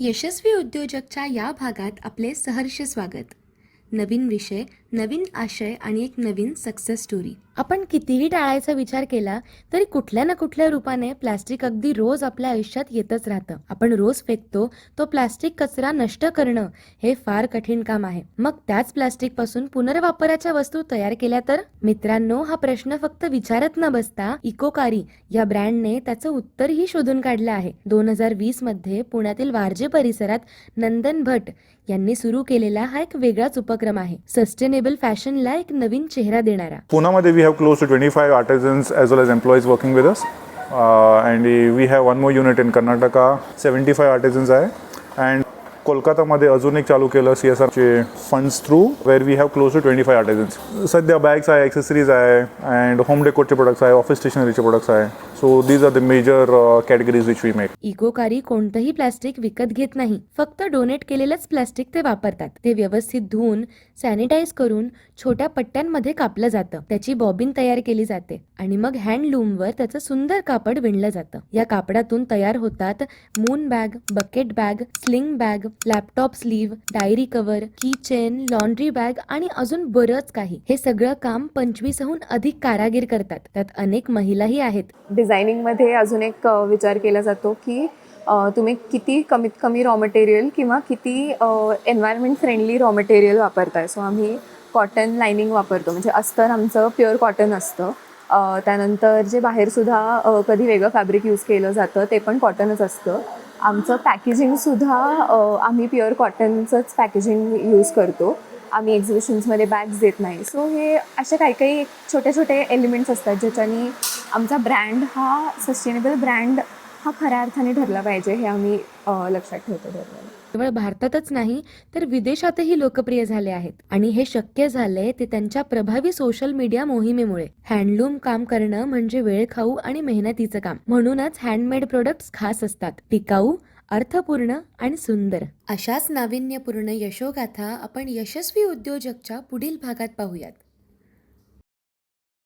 यशस्वी उद्योजकच्या या भागात आपले सहर्ष स्वागत. नवीन विषय नवीन आशय आणि एक नवीन सक्सेस स्टोरी आपण कितीही टाळायचा विचार केला तरी कुठल्या ना कुठल्या रूपाने प्लास्टिक अगदी रोज आपल्या आयुष्यात येतच राहतं. आपण रोज फेकतो तो प्लास्टिक कचरा नष्ट करणं हे फार कठीण काम आहे. मग त्याच प्लास्टिकपासून पुनर्वापराच्या वस्तू तयार केल्या तर? मित्रांनो हा प्रश्न फक्त विचारत न बसता इकोकारी या ब्रँडने त्याचं उत्तरही शोधून काढलं आहे. दोन हजार वीसमध्ये पुण्यातील वारजे परिसरात नंदन भट यांनी सुरू केलेला हा एक वेगळाच उपक्रम आहे. सस्टेनेबल फॅशनला एक नवीन चेहरा देणारा. पुण्यामध्ये have close to 25 artisans as well as employees working with us. Uh, and we- have one more unit in Karnataka, 75 artisans आहे and कोलकातामध्ये अजून एक चालू केलं C S आरचे funds through where we have close to twenty five artisans सध्या bags आहे accessories आहे and home डेकोरचे products आहे ऑफिस स्टेशनरीचे प्रोडक्ट्स आहे. So these are the major categories which we make Ecokari कोणतंही प्लास्टिक विकत घेत नाही. फक्त डोनेट केलेलंच प्लास्टिक ते वापरतात. ते व्यवस्थित धुवून सॅनिटाईज करून छोट्या पट्ट्यांमध्ये कापलं जातं. त्याची बॉबिन तयार केली जाते. आणि मग हँडलूमवर त्याचं सुंदर कापड विणलं जातं. या कापडातून तयार होतात moon bag bucket bag sling bag laptop sleeve diary cover key chain laundry bag आणि अजून बरंच काही. हे सगळं काम पंचवीसहून अधिक कारागीर करतात. त्यात अनेक महिलाही आहेत. डिझायनिंगमध्ये अजून एक विचार केला जातो की तुम्ही किती कमीत कमी रॉ मटेरियल किंवा किती एन्व्हायरमेंट फ्रेंडली रॉ मटेरियल वापरताय? सो आम्ही कॉटन लायनिंग वापरतो. म्हणजे अस्तर आमचं प्युअर कॉटन असतं. त्यानंतर जे बाहेरसुद्धा कधी वेगळं फॅब्रिक यूज केलं जातं ते पण कॉटनच असतं. आमचं पॅकेजिंगसुद्धा आम्ही प्युअर कॉटनचंच पॅकेजिंग यूज करतो. आम्ही एक्झिबिशन्समध्ये बॅग्स देत नाही. सो हे असे काही काही छोटे छोटे एलिमेंट्स असतात ज्याच्यानी आमचा ब्रँड हा सस्टेनेबल ब्रँड हा खऱ्या अर्थाने ठरला पाहिजे हे आम्ही लक्षात ठेवतो दरवेळेला केवळ भारतातच नाही तर विदेशातही लोकप्रिय झाले आहेत. आणि हे शक्य झाले ते त्यांच्या प्रभावी सोशल मीडिया मोहिमेमुळे. हँडलूम काम करणं म्हणजे वेळ खाऊ आणि मेहनतीचं काम. म्हणूनच हँडमेड प्रोडक्ट्स खास असतात. टिकाऊ अर्थपूर्ण आणि सुंदर. अशाच नाविन्यपूर्ण यशोगाथा आपण यशस्वी उद्योजकच्या पुढील भागात पाहूयात.